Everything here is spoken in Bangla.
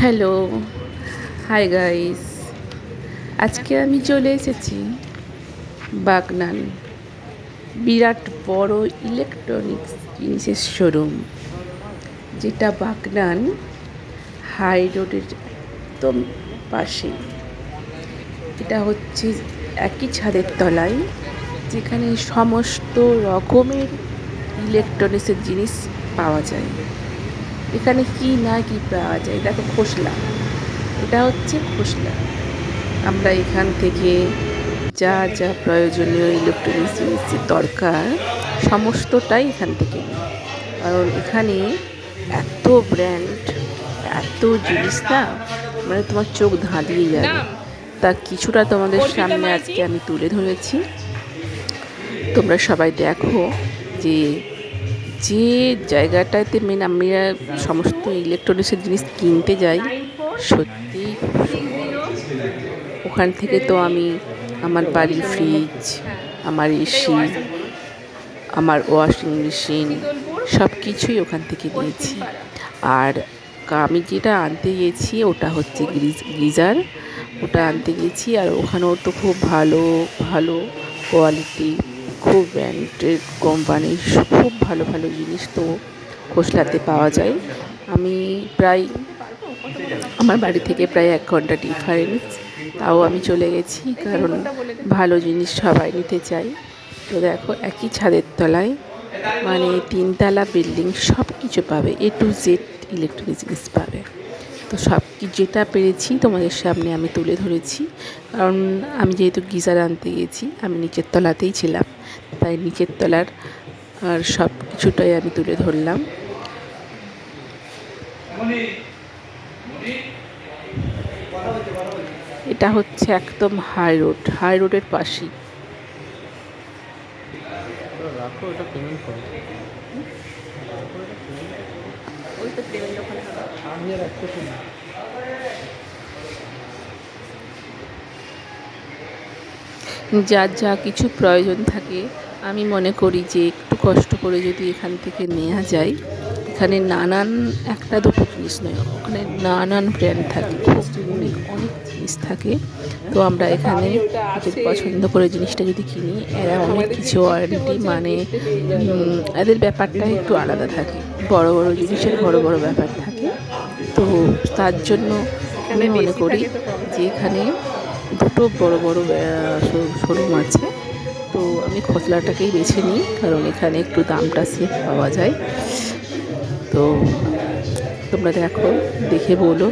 হ্যালো হাই গাইস আজকে আমি চলে এসেছি বাগনান, বিরাট বড় ইলেকট্রনিক্স জিনিসের শোরুম যেটা বাগনান হাই রোডের একদম পাশে। এটা হচ্ছে একই ছাদের তলায়, যেখানে সমস্ত রকমের ইলেকট্রনিক্সের জিনিস পাওয়া যায়। এখানে কি না কি পাওয়া যায়? দেখো খোসলা। এটা হচ্ছে খোসলা। আমরা এখান থেকে যা যা প্রয়োজনীয় ইলেকট্রনিক্স জিনিসের দরকার সমস্তটাই এখান থেকে নিই। কারণ এখানে এত ব্র্যান্ড এত জিনিস না মানে তোমার চোখ ধাঁধিয়ে যাবে। তা কিছুটা তোমাদের সামনে আজকে আমি তুলে ধরেছি। তোমরা সবাই দেখো যে যে জায়গাটাতে মেন আমরা সমস্ত ইলেকট্রনিক্সের জিনিস কিনতে যাই, সত্যি ওখান থেকে তো আমি আমার বাড়ির ফ্রিজ আমার এসি আমার ওয়াশিং মেশিন সব কিছুই ওখান থেকে নিয়েছি। আর আমি যেটা আনতে গেছি ওটা হচ্ছে গিজার, ওটা আনতে গেছি আর ওখানেও তো খুব ভালো ভালো কোয়ালিটি খুব ব্র্যান্ডেড কোম্পানির খুব ভালো ভালো জিনিস তো খোসলাতে পাওয়া যায় আমি প্রায় আমার বাড়ি থেকে প্রায় এক ঘণ্টা ডিফারেন্স তাও আমি চলে গেছি কারণ ভালো জিনিস সবাই নিতে চাই তো দেখো একই ছাদের তলায় মানে তিনতলা বিল্ডিং সব কিছু পাবে এ টু জেড ইলেকট্রনিক জিনিস পাবে তো সব যেটা পেরেছি তোমাদের সামনে আমি তুলে ধরেছি। কারণ আমি যেহেতু গিজার আনতে গেছি, আমি নিচের তলাতেই ছিলাম। তাই নিচের তলার আর সব কিছুটাই আমি তুলে ধরলাম। এটা হচ্ছে একদম হাই রোড, হাই রোডের পাশেই। রাখো, এটা পেমেন্ট করো। ওই তো পেমেন্ট ওখানে। হবে আমি আর একটা যার যা কিছু প্রয়োজন থাকে আমি মনে করি যে একটু কষ্ট করে যদি এখান থেকে নেওয়া যায়। এখানে নানান, একটা দুটো জিনিস নয়, ওখানে নানান ব্র্যান্ড থাকে অনেক অনেক জিনিস থাকে। তো আমরা এখানে যদি পছন্দ করে জিনিসটা যদি কিনি, এরা অনেক কিছু ওয়ারেন্টি মানে এদের ব্যাপারটা একটু আলাদা থাকে। বড় বড় জিনিসের বড় বড় ব্যাপার থাকে। তো তার জন্য আমি মনে করি যে এখানে দুটো বড় বড় শোরুম আছে। তো আমি খোসলাটাকেই বেছে নিই, কারণ এখানে একটু দামটা সেফ পাওয়া যায়। তো তোমরা দেখো দেখে বলো।